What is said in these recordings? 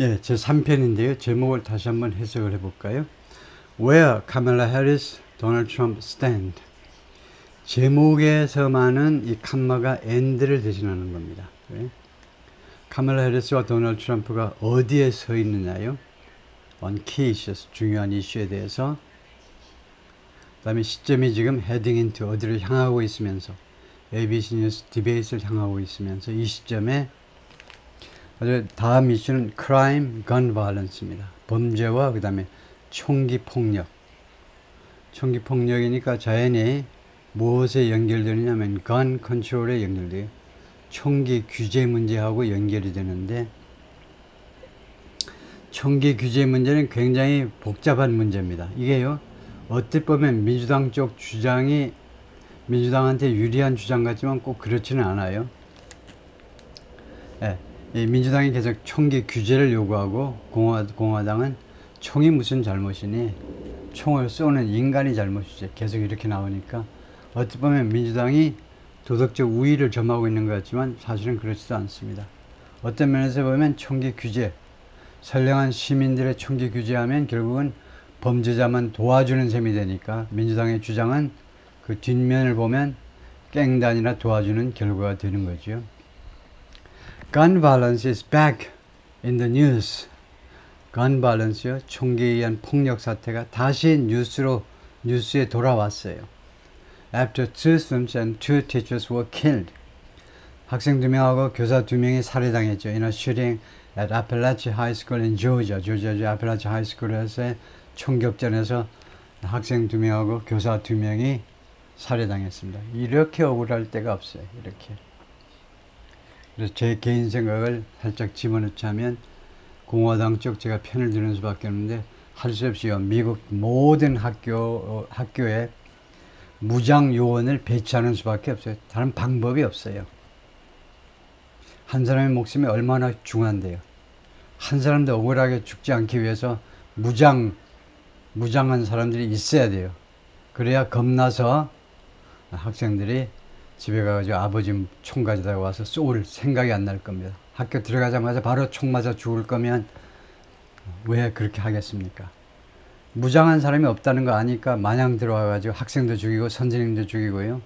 예, 제 3편인데요. 제목을 다시 한번 해석을 해볼까요? Where Kamala Harris, Donald Trump stand. 제목에서만은 이 캄마가 end를 대신하는 겁니다. 예? 카멜라 해리스와 도널드 트럼프가 어디에 서 있느냐요? on key issues, 중요한 이슈에 대해서 그 다음에 시점이 지금 heading into 어디를 향하고 있으면서 ABC 뉴스 디베이트를 향하고 있으면서 이 시점에 아주 다음 이슈는 crime, gun violence입니다. 범죄와 그 다음에 총기 폭력. 총기 폭력이니까 자연히 무엇에 연결되느냐면 gun control에 연결돼요. 총기 규제 문제하고 연결이 되는데 총기 규제 문제는 굉장히 복잡한 문제입니다. 이게요. 어떻게 보면 민주당 쪽 주장이 민주당한테 유리한 주장 같지만 꼭 그렇지는 않아요. 민주당이 계속 총기 규제를 요구하고 공화, 공화당은 총이 무슨 잘못이니 총을 쏘는 인간이 잘못이지 계속 이렇게 나오니까 어떻게 보면 민주당이 도덕적 우위를 점하고 있는 것 같지만 사실은 그렇지도 않습니다. 어떤 면에서 보면 총기 규제, 선량한 시민들의 총기 규제하면 결국은 범죄자만 도와주는 셈이 되니까 민주당의 주장은 그 뒷면을 보면 깽단이나 도와주는 결과가 되는 거죠. Gun violence is back in the news. gun violence요. 총기에 의한 폭력 사태가 다시 뉴스로 뉴스에 돌아왔어요. After two students and two teachers were killed. 학생 두 명하고 교사 두 명이 살해당했죠. In a shooting at Appalachia High School in Georgia. 조지아주 아펠라치 하이스쿨에서의 총격전에서 학생 두 명하고 교사 두 명이 살해당했습니다. 이렇게 억울할 때가 없어요. 이렇게. 그래서 제 개인 생각을 살짝 집어넣자면 공화당 쪽 제가 편을 드는 수밖에 없는데 할 수 없이요. 미국 모든 학교 어, 학교에 무장 요원을 배치하는 수밖에 없어요. 다른 방법이 없어요. 한 사람의 목숨이 얼마나 중요한데요. 한 사람도 억울하게 죽지 않기 위해서 무장, 무장한 사람들이 있어야 돼요. 그래야 겁나서 학생들이 집에 가가지고 아버지 총 가져다 와서 쏠 생각이 안 날 겁니다. 학교 들어가자마자 바로 총 맞아 죽을 거면 왜 그렇게 하겠습니까? 무장한 사람이 없다는 거 아니까 마냥 들어와가지고 학생도 죽이고 선생님도 죽이고요.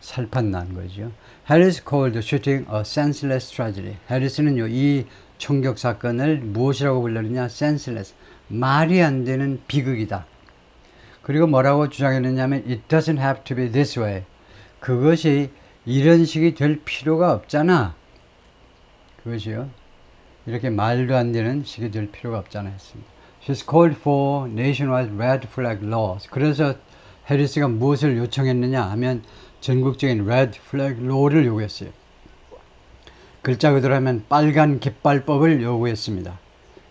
살판 난 거죠. Harris called shooting a senseless tragedy. 해리스는요, 이 총격 사건을 무엇이라고 불렀느냐? senseless. 말이 안 되는 비극이다. 그리고 뭐라고 주장했느냐면 it doesn't have to be this way. 그것이 이런 식이 될 필요가 없잖아. 그것이요. 이렇게 말도 안 되는 식이 될 필요가 없잖아 했습니다. She's called for nationwide red flag laws. 그래서 해리스가 무엇을 요청했느냐 하면 전국적인 red flag law를 요구했어요. 글자 그대로 하면 빨간 깃발법을 요구했습니다.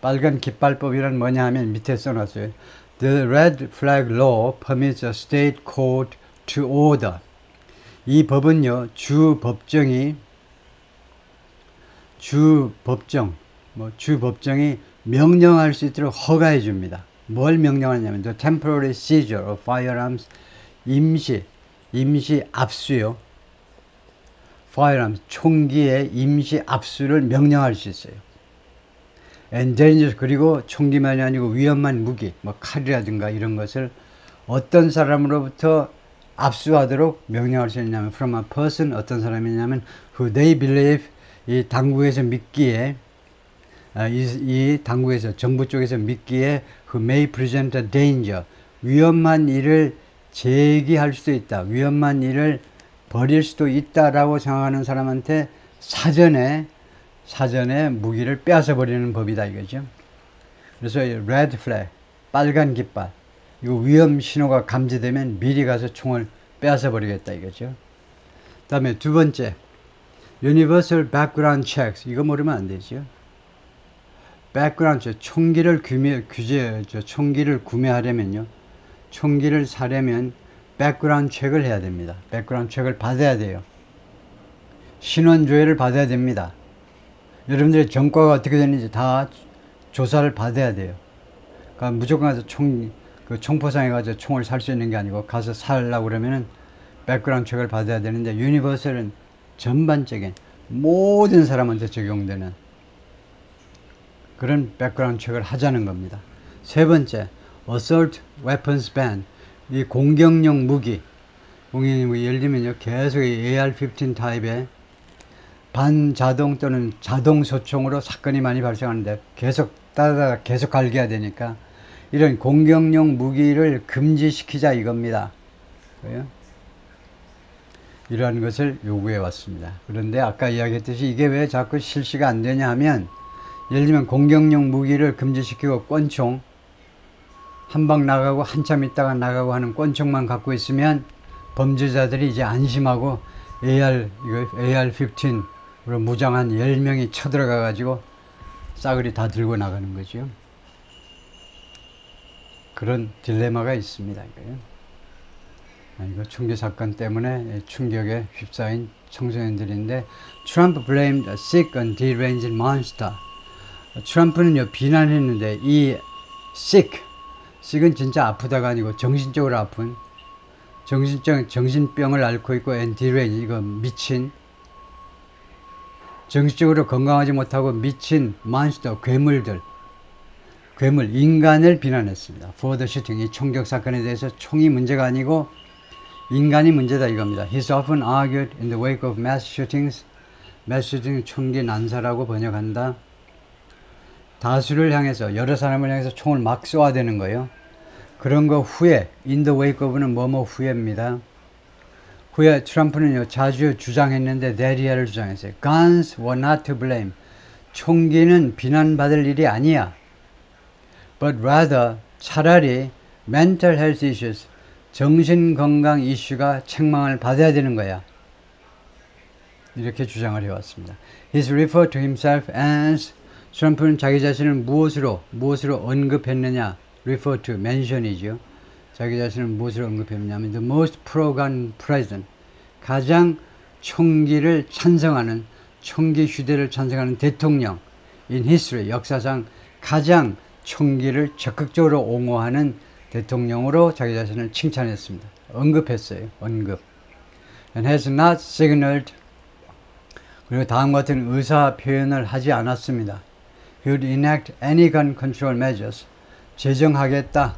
빨간 깃발법이란 뭐냐 하면 밑에 써놨어요. The red flag law permits a state court to order. 이 법은요, 주 법정이, 주 법정, 뭐, 주 법정이 명령할 수 있도록 허가해 줍니다. 뭘 명령하냐면, the temporary seizure of firearms, 임시, 임시 압수요. firearms, 총기의 임시 압수를 명령할 수 있어요. dangerous, 그리고 총기만이 아니고 위험한 무기, 뭐 칼이라든가 이런 것을 어떤 사람으로부터 압수하도록 명령할 수 있냐면 from a person 어떤 사람이냐면 who they believe 이 당국에서 믿기에 아, 이, 이 당국에서 정부 쪽에서 믿기에 who may present a danger. 위험한 일을 제기할 수도 있다. 위험한 일을 벌일 수도 있다라고 생각하는 사람한테 사전에 사전에 무기를 빼앗아 버리는 법이다 이거죠. 그래서 레드 플렉 빨간 깃발 이거 위험 신호가 감지되면 미리 가서 총을 빼앗아 버리겠다 이거죠. 다음에 두 번째 Universal Background Checks 이거 모르면 안 되죠. 백그라운드 총기를 규제, 규제 저 총기를 구매하려면요. 총기를 사려면 백그라운드 체크를 해야 됩니다. 백그라운드 체크를 받아야 돼요. 신원 조회를 받아야 됩니다. 여러분들의 전과가 어떻게 되는지 다 조사를 받아야 돼요. 그러니까 무조건 가서 총, 그 총포상에 가서 총을 살 수 있는 게 아니고 가서 살려고 그러면은 백그라운드 체크를 받아야 되는데 유니버설은 전반적인 모든 사람한테 적용되는 그런 백그라운드 체크를 하자는 겁니다. 세 번째, assault weapons ban. 이 공격용 무기. 공격용 무기 예를 들면요, 계속 이 AR-15 타입의 반자동 또는 자동 소총으로 사건이 많이 발생하는데 계속 따다다 계속 갈겨야 되니까 이런 공격용 무기를 금지시키자 이겁니다. 이러한 것을 요구해 왔습니다. 그런데 아까 이야기했듯이 이게 왜 자꾸 실시가 안 되냐 하면 예를 들면 공격용 무기를 금지시키고 권총 한 방 나가고 한참 있다가 나가고 하는 권총만 갖고 있으면 범죄자들이 이제 안심하고 AR 이거 AR-15으로 무장한 10명이 쳐들어가 가지고 싸그리 다 들고 나가는 거죠. 그런 딜레마가 있습니다. 아, 이거 총기 사건 때문에 충격에 휩싸인 청소년들인데 트럼프 blamed a sick and deranged monster. 트럼프는요 비난했는데 이 sick, sick은 진짜 아프다가 아니고 정신적으로 아픈 정신적 정신병을 앓고 있고 and deranged 이거 미친 정신적으로 건강하지 못하고 미친 monster 괴물들 괴물 인간을 비난했습니다. the shooting 이 총격 사건에 대해서 총이 문제가 아니고 인간이 문제다 이겁니다. He's often argued in the wake of mass shootings. mass shooting 총기 난사라고 번역한다. 다수를 향해서 여러 사람을 향해서 총을 막 쏘아대는 거예요. 그런 거 후에 in the wake of는 뭐뭐 후에입니다. 후에 트럼프는요 자주 주장했는데 대리아를 주장했어요. Guns were not to blame. 총기는 비난받을 일이 아니야. But rather 차라리 mental health issues 정신건강 이슈가 책망을 받아야 되는 거야. 이렇게 주장을 해왔습니다. He's referred to himself as 트럼프는 자기 자신을 무엇으로 무엇으로 언급했느냐 refer to mention이죠. 자기 자신을 무엇으로 언급했냐면 the most pro-gun president 가장 총기를 찬성하는 총기 휴대를 찬성하는 대통령 in history 역사상 가장 총기를 적극적으로 옹호하는 대통령으로 자기 자신을 칭찬했습니다. 언급했어요. 언급. And has not signaled 그리고 다음 같은 의사 표현을 하지 않았습니다. He would enact any gun control measures. 제정하겠다.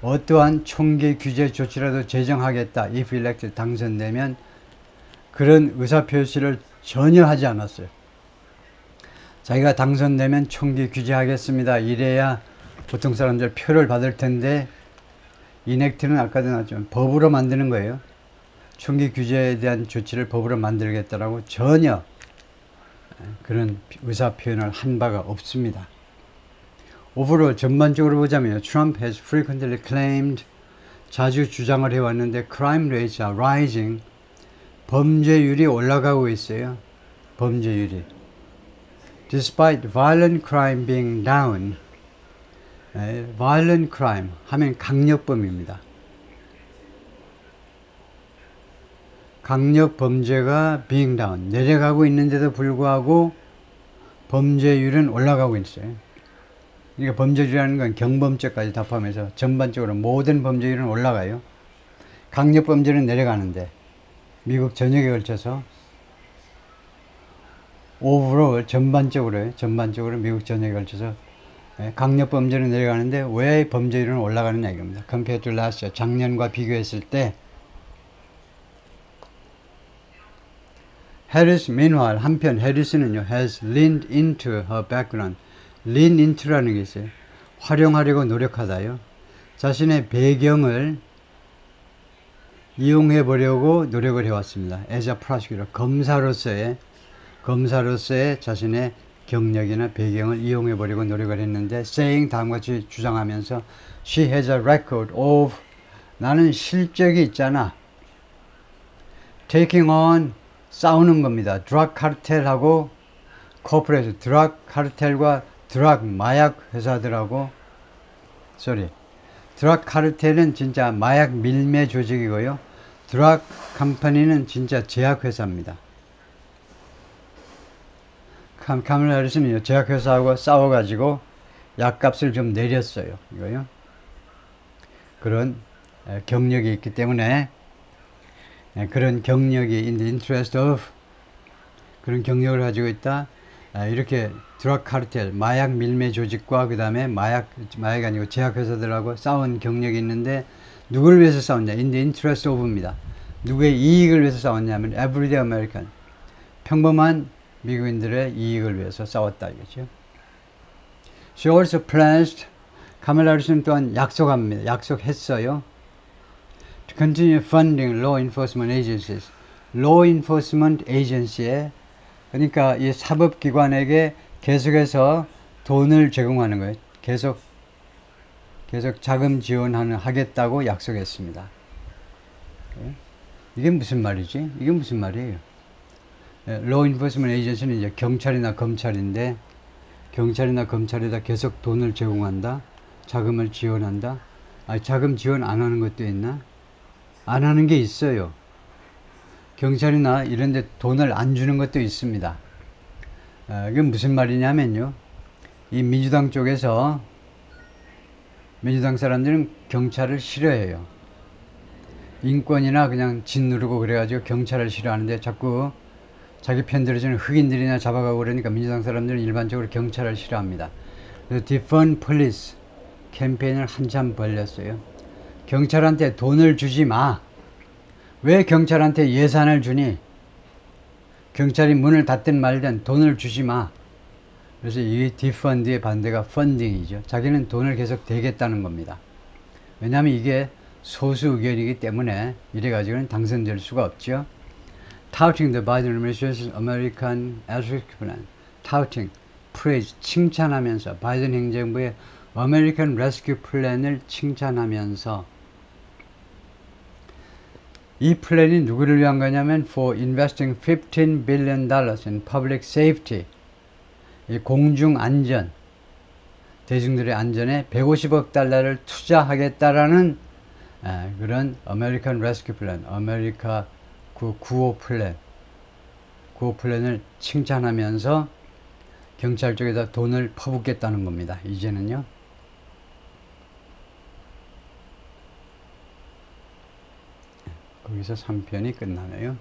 어떠한 총기 규제 조치라도 제정하겠다. if elected 당선되면 그런 의사 표시를 전혀 하지 않았어요. 자기가 당선되면 총기 규제하겠습니다. 이래야 보통 사람들 표를 받을 텐데 이넥트는 아까도 나왔지만 법으로 만드는 거예요. 총기 규제에 대한 조치를 법으로 만들겠다라고 전혀 그런 의사 표현을 한 바가 없습니다. 오버롤 전반적으로 보자면 Trump has frequently claimed 자주 주장을 해왔는데 crime rates are rising 범죄율이 올라가고 있어요. 범죄율이 despite violent crime being down 에, violent crime 하면 강력범입니다. 강력 범죄가 being down 내려가고 있는데도 불구하고 범죄율은 올라가고 있어요. 그러니까 범죄율이라는 건 경범죄까지 다 포함해서 전반적으로 모든 범죄율은 올라가요. 강력 범죄는 내려가는데 미국 전역에 걸쳐서 오브로 전반적으로 전반적으로 미국 전역에 걸쳐서 예, 강력 범죄는 내려가는데 왜 범죄율은 올라가느냐 이겁니다. compared 작년과 비교했을 때 해리스 meanwhile 한편 해리스는요 has leaned into her background lean into라는 게 있어요. 활용하려고 노력하다요. 자신의 배경을 이용해 보려고 노력을 해왔습니다. as a prosecutor 검사로서의 검사로서의 자신의 경력이나 배경을 이용해 보려고 노력을 했는데 saying 다음같이 주장하면서 she has a record of 나는 실적이 있잖아. taking on 싸우는 겁니다. 드락 카르텔하고 코퍼레이션 드락 카르텔과 드락 마약 회사들하고 sorry 드락 카르텔은 진짜 마약 밀매 조직이고요. 드락 컴퍼니는 진짜 제약 회사입니다. 캄, 카멜라 해리스는 제약회사하고 싸워가지고 약값을 좀 내렸어요. 이거요. 그런 에, 경력이 있기 때문에 에, 그런 경력이 in the interest of 그런 경력을 가지고 있다. 아, 이렇게 드럭 카르텔 마약 밀매 조직과 그 다음에 마약 마약이 아니고 제약 회사들하고 싸운 경력이 있는데 누구를 위해서 싸웠냐? In the interest of입니다. 누구의 이익을 위해서 싸웠냐면 everyday American 평범한 미국인들의 이익을 위해서 싸웠다 이거죠. She also pledged 카멜라 리스는 또한 약속합니다. 약속했어요. To continue funding law enforcement agencies. law enforcement agency에 그러니까 이 사법기관에게 계속해서 돈을 제공하는 거예요. 계속 계속 자금 지원하는 하겠다고 약속했습니다. 예? 이게 무슨 말이지? 이게 무슨 말이에요? 예, law enforcement agency는 이제 경찰이나 검찰인데 경찰이나 검찰에다 계속 돈을 제공한다. 자금을 지원한다. 아, 자금 지원 안 하는 것도 있나? 안 하는 게 있어요. 경찰이나 이런 데 돈을 안 주는 것도 있습니다. 아, 이게 무슨 말이냐면요. 이 민주당 쪽에서 민주당 사람들은 경찰을 싫어해요. 인권이나 그냥 짓누르고 그래가지고 경찰을 싫어하는데 자꾸 자기 편 들어주는 흑인들이나 잡아가고 그러니까 민주당 사람들은 일반적으로 경찰을 싫어합니다. 그래서 defund police 캠페인을 한참 벌렸어요. 경찰한테 돈을 주지 마. 왜 경찰한테 예산을 주니? 경찰이 문을 닫든 말든 돈을 주지 마. 그래서 이 디펀드의 반대가 펀딩이죠. 자기는 돈을 계속 대겠다는 겁니다. 왜냐하면 이게 소수 의견이기 때문에 이래가지고는 당선될 수가 없죠. Touting the Biden administration's American Rescue Plan. Touting, praise, 칭찬하면서 바이든 행정부의 American Rescue Plan을 칭찬하면서 이 플랜이 누구를 위한 거냐면 for investing 15 billion dollars in public safety 이 공중 안전 대중들의 안전에 150억 달러를 투자하겠다라는 에, 그런 아메리칸 레스큐 플랜, 아메리카 그 구호 플랜, 구호 플랜을 칭찬하면서 경찰 쪽에다 돈을 퍼붓겠다는 겁니다. 이제는요. 거기서 3편이 끝나네요.